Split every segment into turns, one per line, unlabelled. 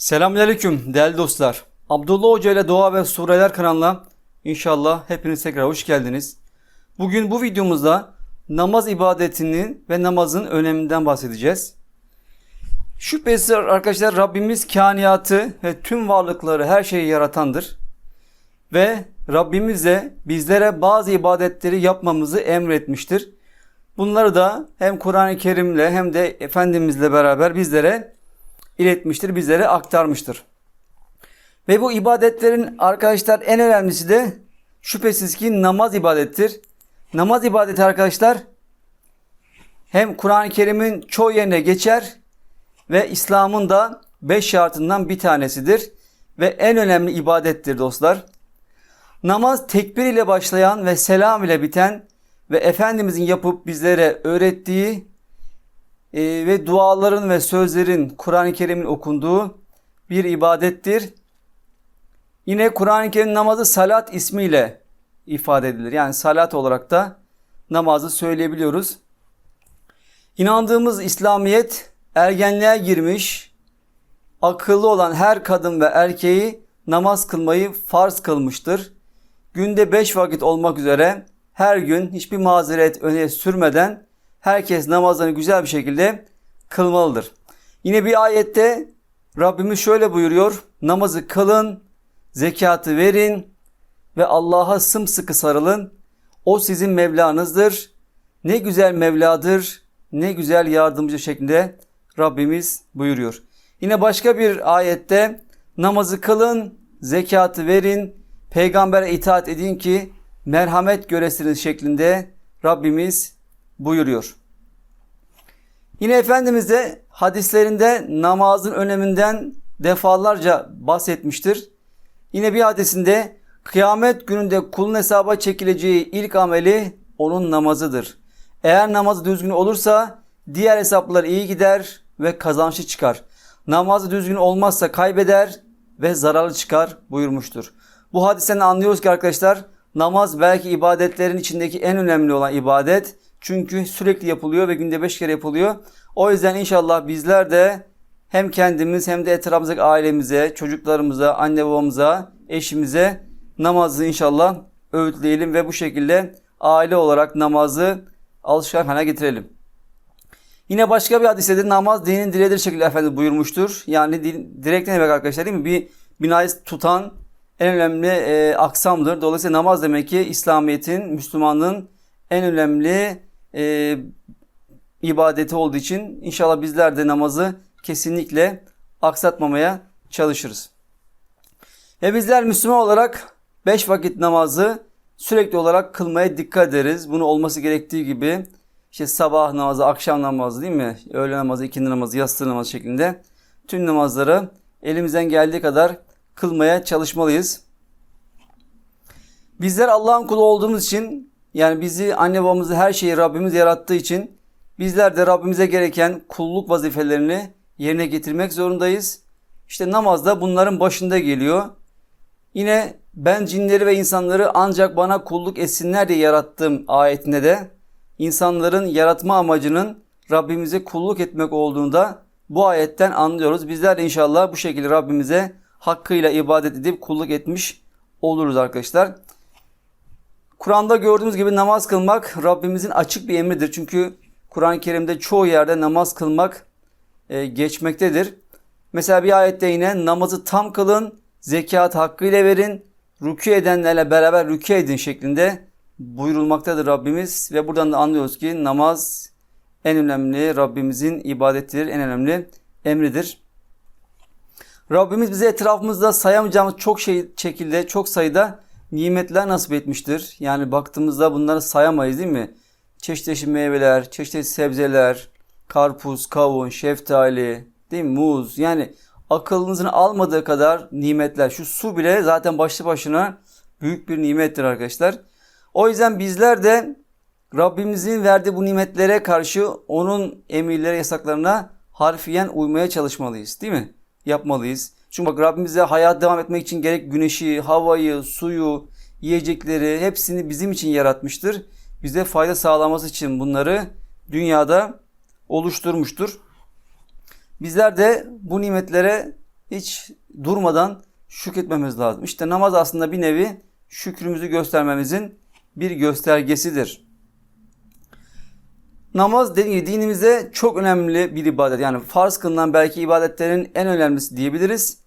Selamünaleyküm değerli dostlar. Abdullah Hoca ile Dua ve Sureler kanalına inşallah hepiniz tekrar hoş geldiniz. Bugün bu videomuzda namaz ibadetinin ve namazın öneminden bahsedeceğiz. Şüphesiz arkadaşlar Rabbimiz kainatı ve tüm varlıkları her şeyi yaratandır. Ve Rabbimiz de bizlere bazı ibadetleri yapmamızı emretmiştir. Bunları da hem Kur'an-ı Kerim'le hem de Efendimizle beraber bizlere iletmiştir, bizlere aktarmıştır. Ve bu ibadetlerin arkadaşlar en önemlisi de şüphesiz ki namaz ibadettir. Namaz ibadeti arkadaşlar hem Kur'an-ı Kerim'in çoğu yerine geçer ve İslam'ın da beş şartından bir tanesidir ve en önemli ibadettir dostlar. Namaz tekbir ile başlayan ve selam ile biten ve Efendimizin yapıp bizlere öğrettiği e, ve duaların ve sözlerin Kur'an-ı Kerim'in okunduğu bir ibadettir. Yine Kur'an-ı Kerim namazı salat ismiyle ifade edilir. Yani salat olarak da namazı söyleyebiliyoruz. İnandığımız İslamiyet ergenliğe girmiş, akıllı olan her kadın ve erkeği namaz kılmayı farz kılmıştır. Günde beş vakit olmak üzere her gün hiçbir mazeret öne sürmeden herkes namazını güzel bir şekilde kılmalıdır. Yine bir ayette Rabbimiz şöyle buyuruyor. Namazı kılın, zekatı verin ve Allah'a sımsıkı sarılın. O sizin Mevlanızdır. Ne güzel Mevladır, ne güzel yardımcı şeklinde Rabbimiz buyuruyor. Yine başka bir ayette namazı kılın, zekatı verin, peygambere itaat edin ki merhamet göresiniz şeklinde Rabbimiz buyuruyor. Yine Efendimiz de hadislerinde namazın öneminden defalarca bahsetmiştir. Yine bir hadisinde kıyamet gününde kulun hesaba çekileceği ilk ameli onun namazıdır. Eğer namazı düzgün olursa diğer hesaplar iyi gider ve kazançlı çıkar. Namazı düzgün olmazsa kaybeder ve zararlı çıkar buyurmuştur. Bu hadisten anlıyoruz ki arkadaşlar namaz belki ibadetlerin içindeki en önemli olan ibadet. Çünkü sürekli yapılıyor ve günde beş kere yapılıyor. O yüzden inşallah bizler de hem kendimiz hem de etrafımızdaki ailemize, çocuklarımıza, anne babamıza, eşimize namazı inşallah öğütleyelim ve bu şekilde aile olarak namazı alışkanlık haline getirelim. Yine başka bir hadiste de namaz dinin direğidir şekilde Efendimiz buyurmuştur. Yani din, direkt ne demek arkadaşlar değil mi? Bir binayı tutan en önemli e, aksamdır. Dolayısıyla namaz demek ki İslamiyet'in, Müslümanlığın en önemli e, ibadeti olduğu için inşallah bizler de namazı kesinlikle aksatmamaya çalışırız. Ve bizler Müslüman olarak 5 vakit namazı sürekli olarak kılmaya dikkat ederiz. Bunu olması gerektiği gibi işte sabah namazı, akşam namazı değil mi? Öğle namazı, ikindi namazı, yatsı namazı şeklinde tüm namazları elimizden geldiği kadar kılmaya çalışmalıyız. Bizler Allah'ın kulu olduğumuz için yani bizi anne babamızı her şeyi Rabbimiz yarattığı için bizler de Rabbimize gereken kulluk vazifelerini yerine getirmek zorundayız. İşte namaz da bunların başında geliyor. Yine ben cinleri ve insanları ancak bana kulluk etsinler diye yarattığım ayetinde de insanların yaratma amacının Rabbimize kulluk etmek olduğunu da bu ayetten anlıyoruz. Bizler de inşallah bu şekilde Rabbimize hakkıyla ibadet edip kulluk etmiş oluruz arkadaşlar. Kur'an'da gördüğümüz gibi namaz kılmak Rabbimizin açık bir emridir. Çünkü Kur'an-ı Kerim'de çoğu yerde namaz kılmak e, geçmektedir. Mesela bir ayette yine namazı tam kılın, zekat hakkıyla verin, rükû edenlerle beraber rükû edin şeklinde buyurulmaktadır Rabbimiz. Ve buradan da anlıyoruz ki namaz en önemli Rabbimizin ibadetidir, en önemli emridir. Rabbimiz bize etrafımızda sayamayacağımız çok şey şekilde, çok sayıda nimetler nasip etmiştir. Yani baktığımızda bunları sayamayız değil mi? Çeşit çeşit meyveler, çeşit çeşit sebzeler, karpuz, kavun, şeftali, değil mi? Muz. Yani akılınızın almadığı kadar nimetler. Şu su bile zaten başlı başına büyük bir nimettir arkadaşlar. O yüzden bizler de Rabbimizin verdiği bu nimetlere karşı onun emirlere, yasaklarına harfiyen uymaya çalışmalıyız. Değil mi? Yapmalıyız. Çünkü bak Rabbimize hayat devam etmek için gerek güneşi, havayı, suyu, yiyecekleri hepsini bizim için yaratmıştır. Bize fayda sağlaması için bunları dünyada oluşturmuştur. Bizler de bu nimetlere hiç durmadan şükretmemiz lazım. İşte namaz aslında bir nevi şükrümüzü göstermemizin bir göstergesidir. Namaz dinimize çok önemli bir ibadet. Yani farz kılınan belki ibadetlerin en önemlisi diyebiliriz.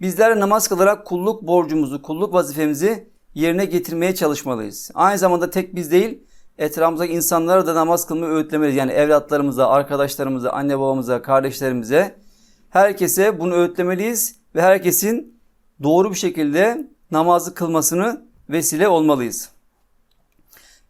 Bizler namaz kılarak kulluk borcumuzu, kulluk vazifemizi yerine getirmeye çalışmalıyız. Aynı zamanda tek biz değil, etrafımızdaki insanlara da namaz kılmayı öğütlemeliyiz. Yani evlatlarımıza, arkadaşlarımıza, anne babamıza, kardeşlerimize herkese bunu öğütlemeliyiz ve herkesin doğru bir şekilde namazı kılmasını vesile olmalıyız.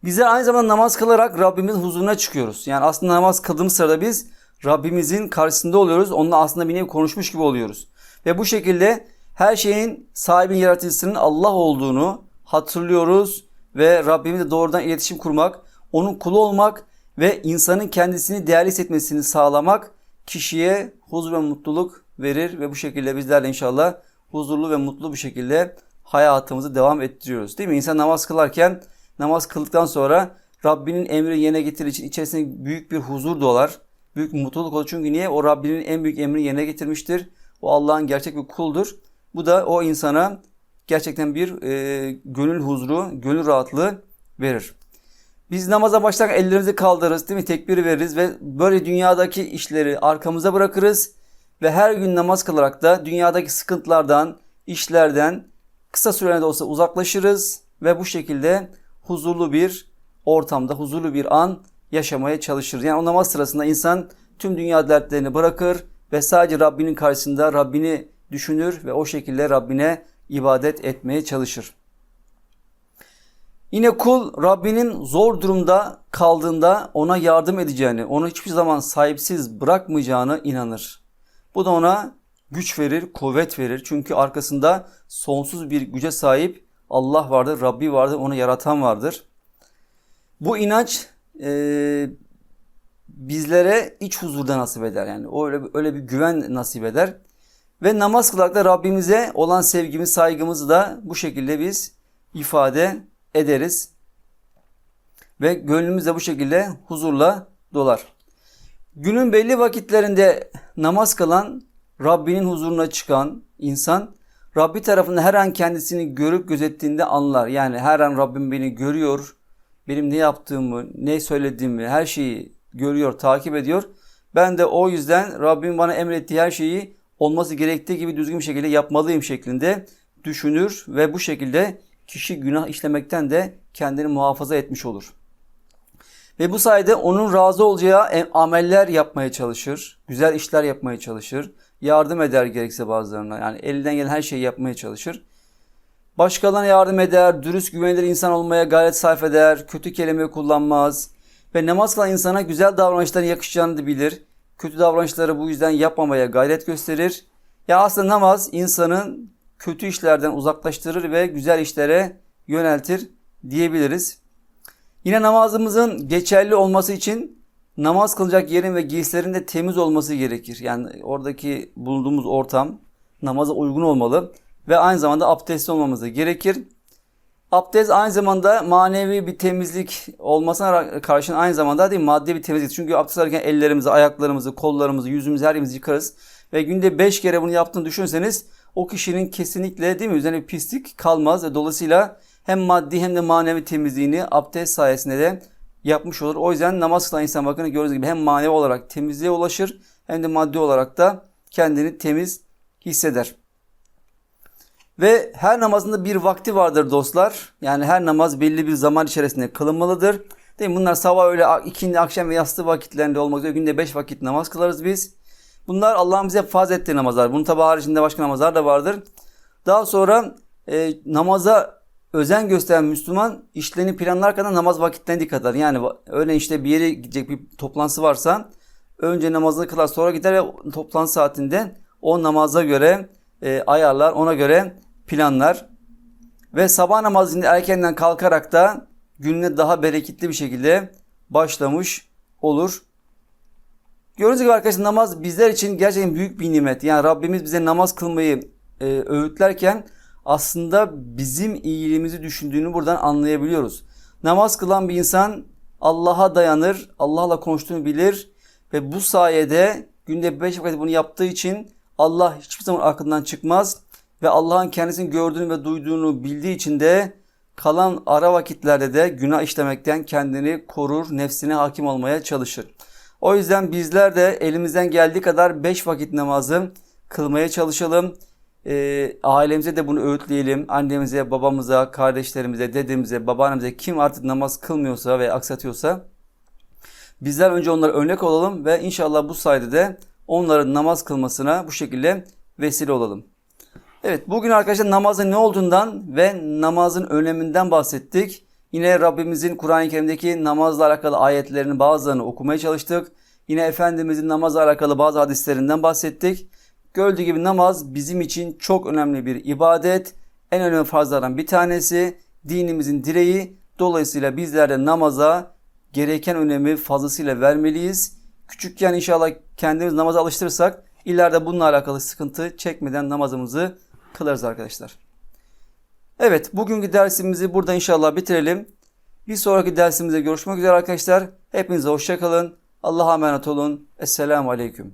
Bizler aynı zamanda namaz kılarak Rabbimizin huzuruna çıkıyoruz. Yani aslında namaz kıldığımız sırada biz Rabbimizin karşısında oluyoruz. Onunla aslında bir nevi konuşmuş gibi oluyoruz. Ve bu şekilde her şeyin sahibin yaratıcısının Allah olduğunu hatırlıyoruz ve Rabbimizle doğrudan iletişim kurmak, onun kulu olmak ve insanın kendisini değerli hissetmesini sağlamak kişiye huzur ve mutluluk verir ve bu şekilde bizler inşallah huzurlu ve mutlu bir şekilde hayatımızı devam ettiriyoruz. Değil mi? İnsan namaz kılarken namaz kıldıktan sonra Rabbinin emri yerine getirir için içerisinde büyük bir huzur dolar. Büyük mutluluk olur. Çünkü niye? O Rabbinin en büyük emrini yerine getirmiştir. O Allah'ın gerçek bir kuldur. Bu da o insana gerçekten bir e, gönül huzuru, gönül rahatlığı verir. Biz namaza başlarken ellerimizi kaldırırız değil mi? Tekbir veririz ve böyle dünyadaki işleri arkamıza bırakırız. Ve her gün namaz kılarak da dünyadaki sıkıntılardan, işlerden kısa sürede de olsa uzaklaşırız. Ve bu şekilde huzurlu bir ortamda, huzurlu bir an yaşamaya çalışırız. Yani o namaz sırasında insan tüm dünya dertlerini bırakır ve sadece Rabbinin karşısında Rabbini düşünür ve o şekilde Rabbine ibadet etmeye çalışır. Yine kul Rabbinin zor durumda kaldığında ona yardım edeceğini, onu hiçbir zaman sahipsiz bırakmayacağını inanır. Bu da ona güç verir, kuvvet verir. Çünkü arkasında sonsuz bir güce sahip Allah vardır, Rabbi vardır, onu yaratan vardır. Bu inanç e, bizlere iç huzurda nasip eder. Yani öyle, öyle bir güven nasip eder. Ve namaz kılarak Rabbimize olan sevgimiz, saygımızı da bu şekilde biz ifade ederiz. Ve gönlümüz de bu şekilde huzurla dolar. Günün belli vakitlerinde namaz kılan, Rabbinin huzuruna çıkan insan, Rabbi tarafında her an kendisini görüp gözettiğinde anlar. Yani her an Rabbim beni görüyor, benim ne yaptığımı, ne söylediğimi, her şeyi görüyor, takip ediyor. Ben de o yüzden Rabbim bana emrettiği her şeyi olması gerektiği gibi düzgün bir şekilde yapmalıyım şeklinde düşünür ve bu şekilde kişi günah işlemekten de kendini muhafaza etmiş olur. Ve bu sayede onun razı olacağı ameller yapmaya çalışır, güzel işler yapmaya çalışır, yardım eder gerekse bazılarına. Yani elinden gelen her şeyi yapmaya çalışır. Başkalarına yardım eder, dürüst güvenilir insan olmaya gayret sarf eder, kötü kelime kullanmaz ve namaz kılan insana güzel davranışların yakışacağını bilir. Kötü davranışları bu yüzden yapmamaya gayret gösterir. Ya aslında namaz insanın kötü işlerden uzaklaştırır ve güzel işlere yöneltir diyebiliriz. Yine namazımızın geçerli olması için namaz kılacak yerin ve giysilerin de temiz olması gerekir. Yani oradaki bulunduğumuz ortam namaza uygun olmalı ve aynı zamanda abdestli olmamız da gerekir. Abdest aynı zamanda manevi bir temizlik olmasına karşın aynı zamanda değil maddi bir temizlik. Çünkü abdest alırken ellerimizi, ayaklarımızı, kollarımızı, yüzümüzü her yerimizi yıkarız. Ve günde 5 kere bunu yaptığını düşünseniz o kişinin kesinlikle değil mi üzerine pislik kalmaz. Ve dolayısıyla hem maddi hem de manevi temizliğini abdest sayesinde de yapmış olur. O yüzden namaz kılan insan bakın gördüğünüz gibi hem manevi olarak temizliğe ulaşır hem de maddi olarak da kendini temiz hisseder. Ve her namazında bir vakti vardır dostlar. Yani her namaz belli bir zaman içerisinde kılınmalıdır. Değil mi? Bunlar sabah öyle ikindi, akşam ve yastığı vakitlerinde olmak üzere günde beş vakit namaz kılarız biz. Bunlar Allah'ın bize farz ettiği namazlar. Bunun tabi haricinde başka namazlar da vardır. Daha sonra e, namaza özen gösteren Müslüman işlerini planlarken namaz vakitlerine dikkat eder. Yani öyle işte bir yere gidecek bir toplantısı varsa önce namazını kılar sonra gider ve toplantı saatinde o namaza göre e, ayarlar ona göre planlar ve sabah namazında erkenden kalkarak da gününe daha bereketli bir şekilde başlamış olur. Gördüğünüz gibi arkadaşlar namaz bizler için gerçekten büyük bir nimet. Yani Rabbimiz bize namaz kılmayı e, öğütlerken aslında bizim iyiliğimizi düşündüğünü buradan anlayabiliyoruz. Namaz kılan bir insan Allah'a dayanır, Allah'la konuştuğunu bilir ve bu sayede günde 5 vakit bunu yaptığı için Allah hiçbir zaman aklından çıkmaz ve Allah'ın kendisini gördüğünü ve duyduğunu bildiği için de kalan ara vakitlerde de günah işlemekten kendini korur, nefsine hakim olmaya çalışır. O yüzden bizler de elimizden geldiği kadar 5 vakit namazı kılmaya çalışalım. Ee, ailemize de bunu öğütleyelim. Annemize, babamıza, kardeşlerimize, dedemize, babaannemize kim artık namaz kılmıyorsa ve aksatıyorsa bizler önce onlara örnek olalım ve inşallah bu sayede de onların namaz kılmasına bu şekilde vesile olalım. Evet bugün arkadaşlar namazın ne olduğundan ve namazın öneminden bahsettik. Yine Rabbimizin Kur'an-ı Kerim'deki namazla alakalı ayetlerini bazılarını okumaya çalıştık. Yine Efendimizin namazla alakalı bazı hadislerinden bahsettik. Gördüğü gibi namaz bizim için çok önemli bir ibadet. En önemli farzlardan bir tanesi. Dinimizin direği. Dolayısıyla bizler de namaza gereken önemi fazlasıyla vermeliyiz. Küçükken inşallah kendimiz namaza alıştırırsak ileride bununla alakalı sıkıntı çekmeden namazımızı kılarız arkadaşlar. Evet bugünkü dersimizi burada inşallah bitirelim. Bir sonraki dersimizde görüşmek üzere arkadaşlar. Hepinize hoşçakalın. Allah'a emanet olun. Esselamu Aleyküm.